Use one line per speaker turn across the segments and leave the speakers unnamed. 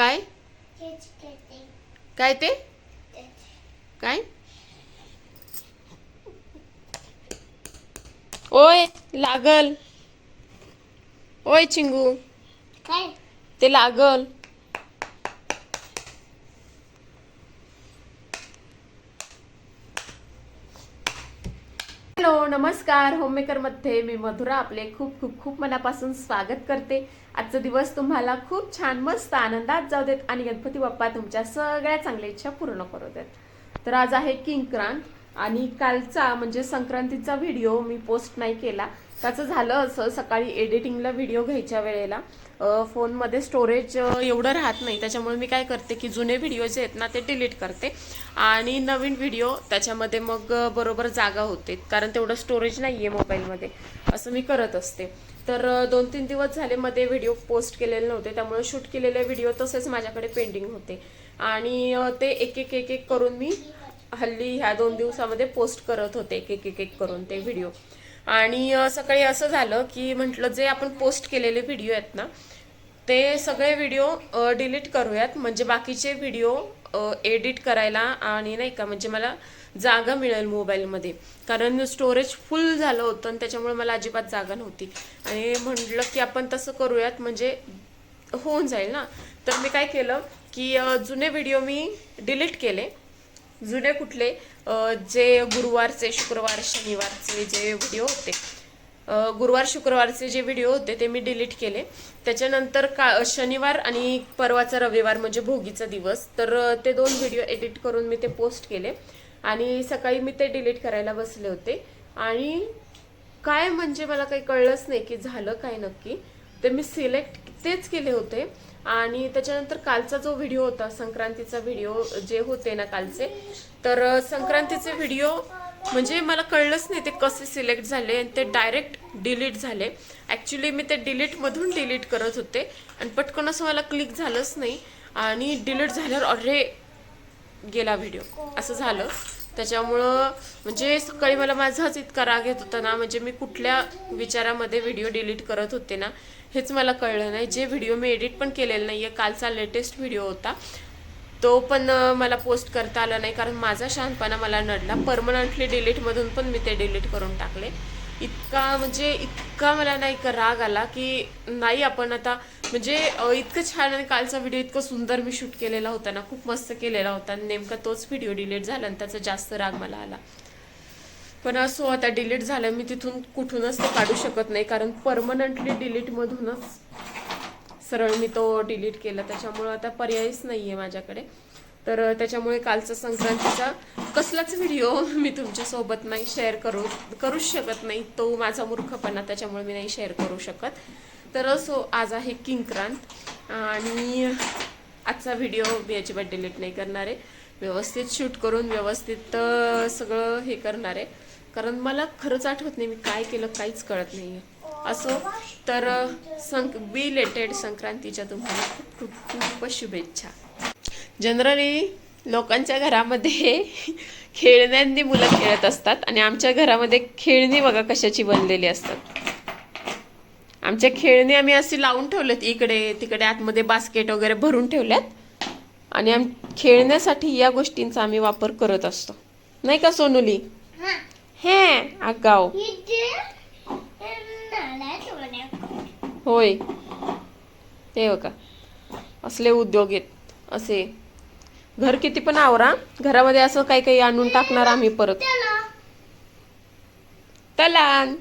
काय? काय ते? काय? ओय लागल. ओय चिंगू.
काय?
ते लागल. हॅलो नमस्कार. होममेकरमध्ये मी मधुरा आपले खूप खूप खूप मनापासून स्वागत करते. आजचा दिवस तुम्हाला खूप छान मस्त आनंदात जाऊ देत आणि गणपती बाप्पा तुमच्या सगळ्या चांगल्या इच्छा पूर्ण करू देत. तर आज आहे किंक्रांत आणि कालचा म्हणजे संक्रांतीचा व्हिडिओ मी पोस्ट नाही केला. त्याचं झालं असं सकाळी एडिटिंगला व्हिडिओ घ्यायच्या वेळेला. फोनमध्ये स्टोरेज एवढं राहत नाही. त्याच्यामुळे मी काय करते की जुने व्हिडिओ जे आहेत ना ते डिलीट करते. आणि नवीन व्हिडिओ त्याच्यामध्ये मग बरोबर जागा होते. कारण तेवढं स्टोरेज नाही आहे मोबाईलमध्ये असं मी करत असते. तर दोन तीन दिवस झाले मध्ये व्हिडिओ पोस्ट केलेले नव्हते. त्यामुळे शूट केलेले व्हिडिओ तसेच माझ्याकडे पेंडिंग होते. आणि ते एक एक एक एक करून मी हल्ली ह्या दोन दिवसामध्ये पोस्ट करत होते. एक एक एक एक करून ते व्हिडिओ आणि सकाळी असं झालं की म्हटलं जे आपण पोस्ट केलेले व्हिडिओ आहेत ना ते सगळे व्हिडिओ डिलीट करूयात. म्हणजे बाकीचे व्हिडिओ एडिट करायला आणि नाही का म्हणजे मला जागा मिळेल मोबाईलमध्ये कारण स्टोरेज फुल झालं होतं आणि त्याच्यामुळे मला अजिबात जागा नव्हती. आणि म्हटलं की आपण तसं करूयात म्हणजे होऊन जाईल ना. तर मी काय केलं की जुने व्हिडिओ मी डिलीट केले. जुने कुठले जे गुरुवारचे शुक्रवार शनिवारचे जे व्हिडिओ होते गुरुवार शुक्रवारचे जे व्हिडिओ होते ते मी डिलीट केले. त्याच्यानंतर का शनिवार आणि परवाचा रविवार म्हणजे भोगीचा दिवस. तर ते दोन व्हिडिओ एडिट करून मी ते पोस्ट केले. आणि सकाळी मी ते डिलीट करायला बसले होते. आणि काय म्हणजे मला काही कळलंच नाही की झालं काय नक्की. ते मी सिलेक्ट तेच केले होते. आणि त्याच्यानंतर कालचा जो व्हिडिओ होता संक्रांतीचा व्हिडिओ जे होते ना कालचे तर संक्रांतीचे व्हिडिओ म्हणजे मला कळलंच नाही ते कसे सिलेक्ट झाले आणि ते डायरेक्ट डिलीट झाले. ॲक्च्युली मी ते डिलीटमधून डिलीट करत होते आणि पटकन असं मला क्लिक झालंच नाही आणि डिलीट झाल्यावर अरे गेला व्हिडिओ असं झालं. त्याच्यामुळं म्हणजे सकाळी मला माझाच इतका राग येत होता ना म्हणजे मी कुठल्या विचारामध्ये व्हिडिओ डिलीट करत होते ना हेच मला कळलं नाही. जे व्हिडिओ मी एडिट पण केलेलं नाही आहे कालचा लेटेस्ट व्हिडिओ होता. तो पण मला पोस्ट करता आला नाही कारण माझा शहाणपणा मला नडला. परमनंटली डिलीटमधून पण मी ते डिलीट करून टाकले. इतका म्हणजे इतका मला नाही का राग आला की नाही आपण आता म्हणजे इतकं छान आणि कालचा व्हिडिओ इतकं सुंदर मी शूट केलेला होता ना खूप मस्त केलेला होता आणि नेमका तोच व्हिडिओ डिलीट झाला आणि त्याचा जास्त राग मला आला. पण असो आता डिलीट झालं मी तिथून कुठूनच ते काढू शकत नाही कारण परमनंटली डिलीटमधूनच सरळ मी तो डिलीट केला. त्याच्यामुळं आता पर्यायच नाही आहे माझ्याकडे. तर त्याच्यामुळे कालचा संक्रांतीचा कसलाच व्हिडिओ मी तुमच्यासोबत नाही शेअर करू करूच शकत नाही. तो माझा मूर्खपणा त्याच्यामुळे मी नाही शेअर करू शकत. तर असो आज आहे किंक्रांत. आणि आजचा व्हिडिओ मी अजिबात डिलीट नाही करणार आहे. व्यवस्थित शूट करून व्यवस्थित सगळं हे करणार आहे. कारण मला खरंच आठवत नाही मी काय केलं काहीच कळत नाही आहे असो तर संक बी लेटेड संक्रांतीच्या तुम्हाला खूप खूप खूप शुभेच्छा. जनरली लोकांच्या घरामध्ये खेळण्यांनी मुलं खेळत असतात आणि आमच्या घरामध्ये खेळणी बघा कशाची बनलेली असतात. आमच्या खेळणी आम्ही अशी लावून ठेवल्यात इकडे तिकडे आतमध्ये बास्केट वगैरे भरून ठेवल्यात. आणि आम खेळण्यासाठी या गोष्टींचा आम्ही वापर करत असतो. नाही का सोनुली?
हा.
हे आगाव. होय. ते हो का असले उद्योग आहेत. असे. घर किती पण आवरा. घरामध्ये असं काही काही आणून टाकणार आम्ही परत. तलान.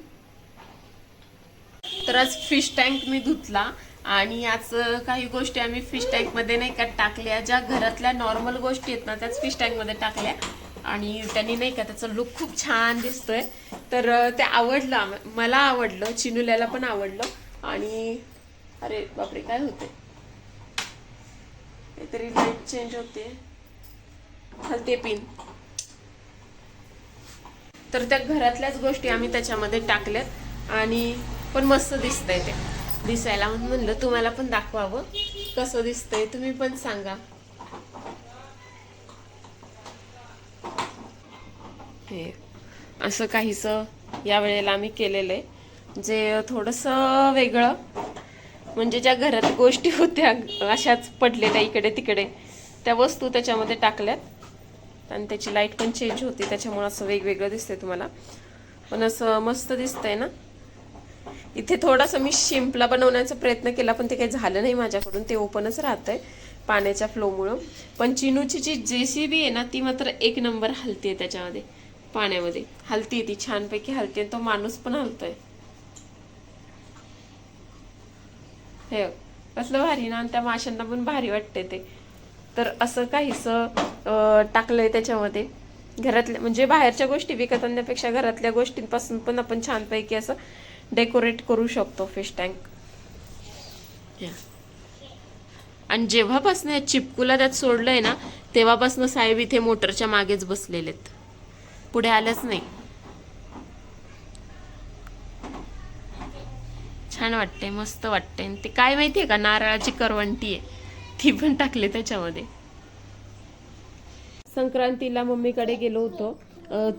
तर आज फिश टँक मी धुतला आणि आज काही गोष्टी आम्ही फिश टँकमध्ये नाही का टाकल्या. ज्या घरातल्या नॉर्मल गोष्टी आहेत ना त्याच फिश टँकमध्ये टाकल्या. आणि त्यांनी नाही का त्याचा लुक खूप छान दिसतोय. तर ते आवडलं मला आवडलं. चिनुल्याला पण आवडलं. आणि अरे बापरे काय होते काहीतरी लाइट चेंज होते. हलते पिन तर त्या घरातल्याच गोष्टी आम्ही त्याच्यामध्ये टाकल्यात. आणि पण मस्त दिसतंय ते. दिसायला म्हणून म्हणलं तुम्हाला पण दाखवावं. कसं दिसतंय तुम्ही पण सांगा. हे असं काहीसं या वेळेला आम्ही केलेलं आहे जे थोडंसं वेगळं. म्हणजे ज्या घरात गोष्टी होत्या अशाच पडलेल्या इकडे तिकडे त्या वस्तू त्याच्यामध्ये टाकल्यात. आणि त्याची लाइट पण चेंज होती त्याच्यामुळे असं वेगवेगळं दिसतंय तुम्हाला. पण असं मस्त दिसतंय ना. इथे थोडासा मी शिंपला बनवण्याचा प्रयत्न केला पण ते काही झालं नाही माझ्याकडून. ते ओपनच राहतंय पाण्याच्या फ्लोमुळं. पण चिनूची जी जे सी बी आहे ना ती मात्र एक नंबर हलते त्याच्यामध्ये पाण्यामध्ये. हलती ती छानपैकी हलते तो माणूस पण हलतोय. हे असलं कसलं भारी ना आणि त्या माशांना पण भारी वाटते ते. तर असं काहीसं टाकलं टाकलंय त्याच्यामध्ये. घरातल्या म्हणजे बाहेरच्या गोष्टी विकत आणण्यापेक्षा घरातल्या गोष्टींपासून पण आपण छानपैकी असं डेकोरेट करू शकतो फिश टँक. आणि जेव्हापासून या चिपकूला त्यात सोडलंय ना तेव्हापासून साहेब इथे मोटरच्या मागेच बसलेलेत. पुढे आलंच नाही. छान वाटते मस्त वाटते आणि ते काय माहितीये का नारळाची करवंटी आहे. ती पण टाकली त्याच्यामध्ये. संक्रांतीला मम्मीकडे गेलो होतो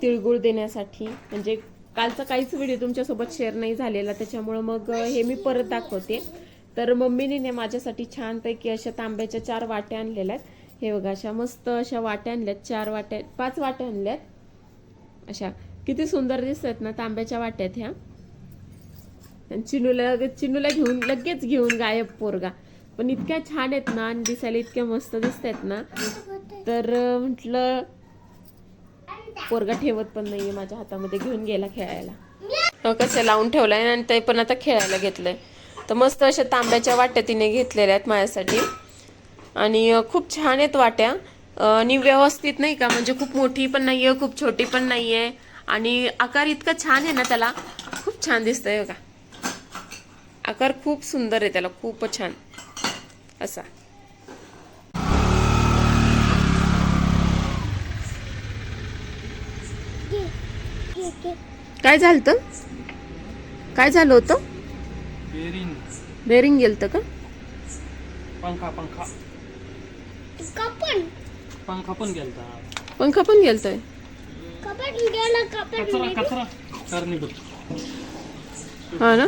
तिळगुळ देण्यासाठी. म्हणजे कालचा काहीच व्हिडिओ तुमच्यासोबत शेअर नाही झालेला त्याच्यामुळं मग हे मी परत दाखवते. तर मम्मीने माझ्यासाठी छानपैकी अशा तांब्याच्या चार वाट्या आणलेल्या आहेत. हे बघा अशा मस्त अशा वाट्या आणल्यात चार वाट्या पाच वाट्या आणल्यात. अशा किती सुंदर दिसत आहेत ना तांब्याच्या वाट्यात ह्या आणि चिनूला चिनूला घेऊन लगेच घेऊन गायब पोरगा. पण इतक्या छान आहेत ना आणि दिसायला इतक्या मस्त दिसत आहेत ना. तर म्हटलं पोरगा ठेवत पण नाहीये माझ्या हातामध्ये घेऊन गेला खेळायला. कसं लावून ठेवलंय आणि ते पण आता खेळायला घेतलंय. तर मस्त अशा तांब्याच्या वाट्या तिने घेतलेल्या आहेत माझ्यासाठी. आणि खूप छान आहेत वाट्या. आणि व्यवस्थित नाही का म्हणजे खूप मोठी पण नाहीये खूप छोटी पण नाहीये. आणि आकार इतका छान आहे ना त्याला. खूप छान दिसतंय का आकार खूप सुंदर आहे त्याला खूपच छान. असा. काय झालं काय झालं होतं?
बेरिंग
बेरिंग गेलतं का?
पंखा पंखा. पंखा पण. गेलता.
पंखा पण गेलतोय?
कचरा कचरा. कारणीभूत
हा ना?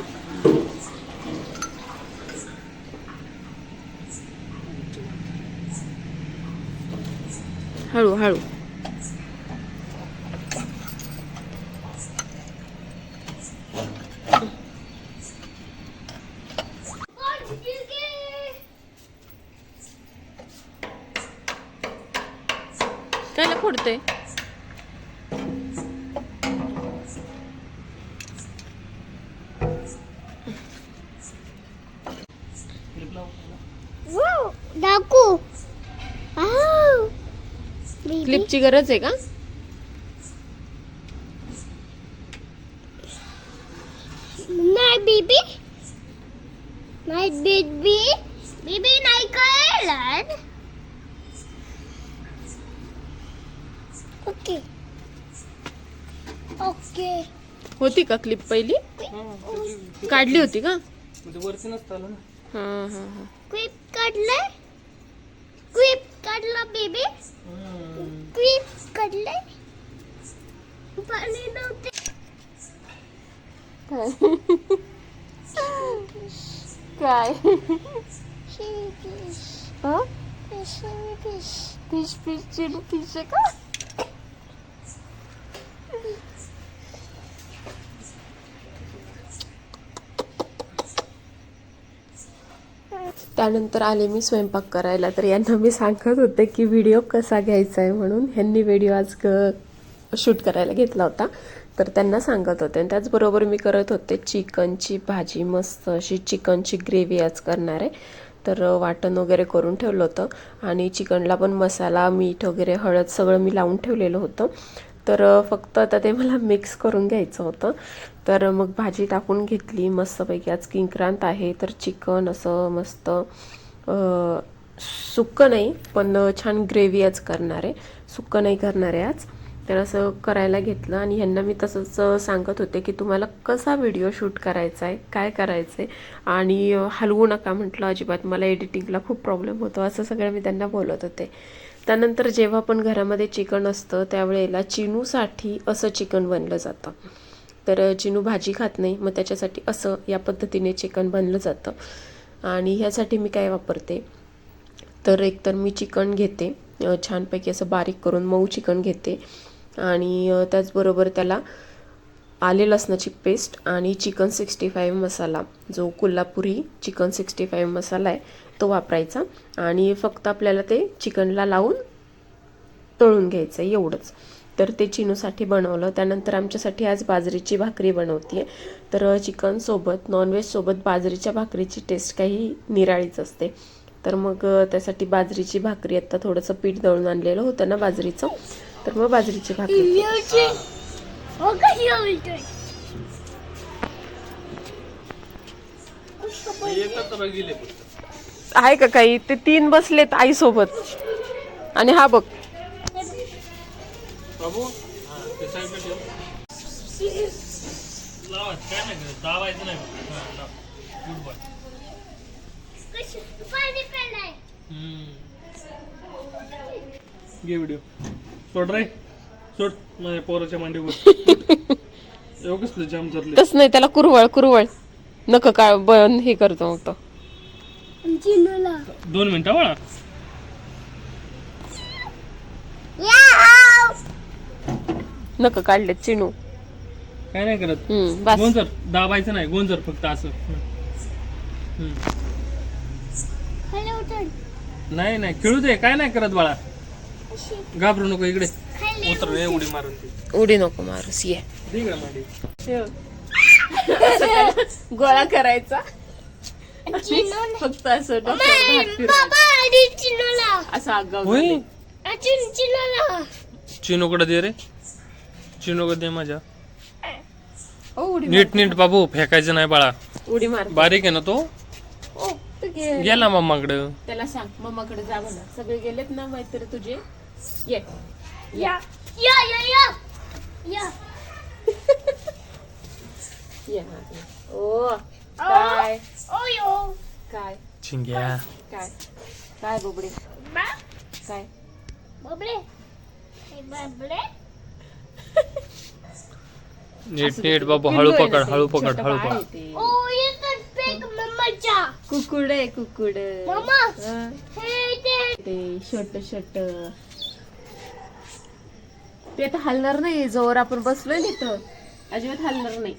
हळू हळू. काय फोडते. क्लिपची गरज आहे का?
नाही बेबी. नाही बेबी. बेबी नाही कळलं. ओके. ओके.
होती का क्लिप पहिली? काढली होती का?
म्हणजे वरती नसतं आलं ना.
हा हा हा.
क्विप काढलंय? क्विप काढला बेबी क्विप काढलंय पाणी नव्हते.
काय?
Fish fish fish
fish fish चिडू फिश का? त्यानंतर आले मी स्वयंपाक करायला. तर यांना मी सांगत होते की व्हिडिओ कसा घ्यायचा आहे म्हणून ह्यांनी व्हिडिओ आज शूट करायला घेतला होता. तर त्यांना सांगत होते. आणि त्याचबरोबर मी करत होते चिकनची भाजी मस्त अशी चिकनची ग्रेव्ही आज करणार. आहे तर वाटण वगैरे करून ठेवलं होतं. आणि चिकनला पण मसाला मीठ वगैरे हळद सगळं मी लावून ठेवलेलं होतं. तर फक्त आता ते मला मिक्स करून घ्यायचं होतं. तर मग भाजी टाकून घेतली. मस्तपैकी आज किंक्रांत आहे. तर चिकन असं मस्त अं, सुक्कं नाही पण छान ग्रेव्ही आज करणार. आहे सुकं नाही करणार आहे आज. तर असं करायला घेतलं आणि ह्यांना मी तसंच सांगत होते की तुम्हाला कसा व्हिडिओ शूट करायचा आहे काय करायचं आहे? आणि हलवू नका म्हटलं अजिबात. मला एडिटिंगला खूप प्रॉब्लेम होतो. असं सगळं मी त्यांना बोलत होते. त्यानंतर जेव्हा पण घरामध्ये चिकन असतं त्यावेळेला चिनूसाठी असं चिकन बनलं जातं. तर चिनू भाजी खात नाही मग त्याच्यासाठी असं या पद्धतीने चिकन बनलं जातं. आणि ह्यासाठी मी काय वापरते? तर एकतर मी चिकन घेते छानपैकी असं बारीक करून मऊ चिकन घेते. आणि त्याचबरोबर त्याला आले लसणाची पेस्ट आणि चिकन सिक्स्टी फाईव्ह मसाला. जो कोल्हापुरी चिकन सिक्स्टी फाईव्ह मसाला आहे तो वापरायचा. आणि फक्त आपल्याला ते चिकनला लावून तळून घ्यायचं आहे एवढंच. तर ते चिनूसाठी बनवलं. त्यानंतर आमच्यासाठी आज बाजरीची भाकरी बनवते तर चिकनसोबत नॉनव्हेजसोबत बाजरीच्या भाकरीची टेस्ट काही निराळीच असते. तर मग त्यासाठी बाजरीची भाकरी आता थोडंसं पीठ दळून आणलेलं होतं ना बाजरीचं. तर मग बाजरीची भाकरी.
हो कशी उलटोय
एकत्र गेले फक्त
आहे का काही? ते तीन बसलेत आईसोबत. आणि हा बघ.
बाबू हा ते साईडला ठेव. लावा काय नाही करत दाबायचं नाही फक्त. हा, लाव. गुड बॉय
कशी? पाणी पेलाय
घे व्हिडिओ सोड रे. सोड माझ्या पोराच्या मांडीवर. जाम
तस नाही त्याला कुरवळ कुरवळ. नक काय बन हे करतो मग तो.
चिनूला.
दोन मिनिटं बाळा
नक काढले चिनू.
काय नाही करत.
हम्म बस.
गोंजर. दाबायचं नाही गोंजर फक्त असं. हम्म.
खाली उतर
नाही नाही खेळू दे. काय नाही करत बाळा. घाबरू नको इकडे. उडी मारून ती
उडी नको मारूस ये
दे इकडे मांडी
गोळा करायचा फक्त असं डोक्यावर हात फिरवायचा.
बाबा आणि चिनूला
असं आगाऊ
होय
अजून चिनूला
चिनूकडे दे रे चिनूकडे दे माझ्या
ओ, उडी
नीट नीट बाबू फेकायचं नाही बाळा
मार. उडी मार
बारीक आहे ना तो
ओ, तू घे.
गेला मम्माकडं
त्याला सांग मम्माकडे जा म्हणा सगळे गेलेत ना मैत्री तुझे ये
या या या या या
ये ये. ओ काय
ओयो
काय
चिंग्या
काय काय बोबडे
बा
काय
बबले हे बबले
नीट नीट बाबू हळू पकड हळू पकड हळू पकड
ओ येतात पेक मम्माच्या
कुकुड आहे कुकुड
मम्मा
हा.
हे ते
छोट छोट ते आता हलणार नाही जोवर आपण बसलोय ना इथं. अजिबात हलणार नाही.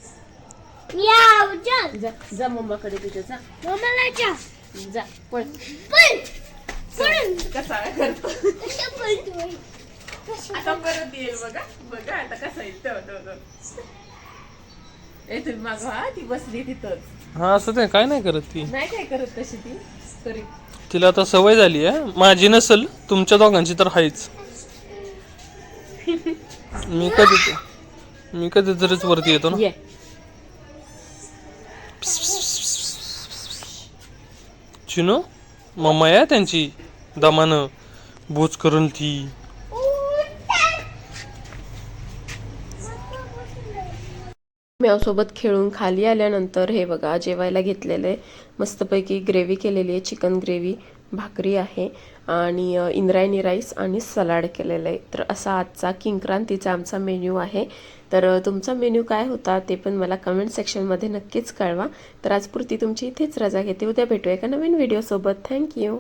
चल
जा. जा मम्माकडे तुझ्या जा.
मम्माला
जा. पळ.
पण पण
कसा करतो. आता परत येईल बघा. बघा आता कसा येईल. तेव्हा तेव्हा ए तुम्ही माग हा ती बसली तिथंच.
हा असं ते काय नाही करत ती.
नाही काय करत तशी ती? तरी.
तिला आता सवय झाली आहे. माझी नसल तुमच्या दोघांची तर आहेच मी कधी मी कधीतरीच वरती येतो ना.
ये.
चिनो मम्मा आहे त्यांची दमानं बोच करून ती.
म्यावसोबत खेळून खाली आल्यानंतर हे बघा जेवायला घेतलेलं आहे मस्तपैकी ग्रेव्ही केलेली आहे चिकन ग्रेव्ही भाकरी आहे आणि इंद्रायणी राईस आणि सलाड केलेलं आहे. तर असा आजचा किंक्रांतीचा आमचा मेन्यू आहे. तर तुमचा मेन्यू काय होता ते पण मला कमेंट सेक्शनमध्ये नक्कीच कळवा. तर आजपुरती तुमची इथेच रजा घेते. उद्या भेटूया एका नवीन व्हिडिओसोबत थँक्यू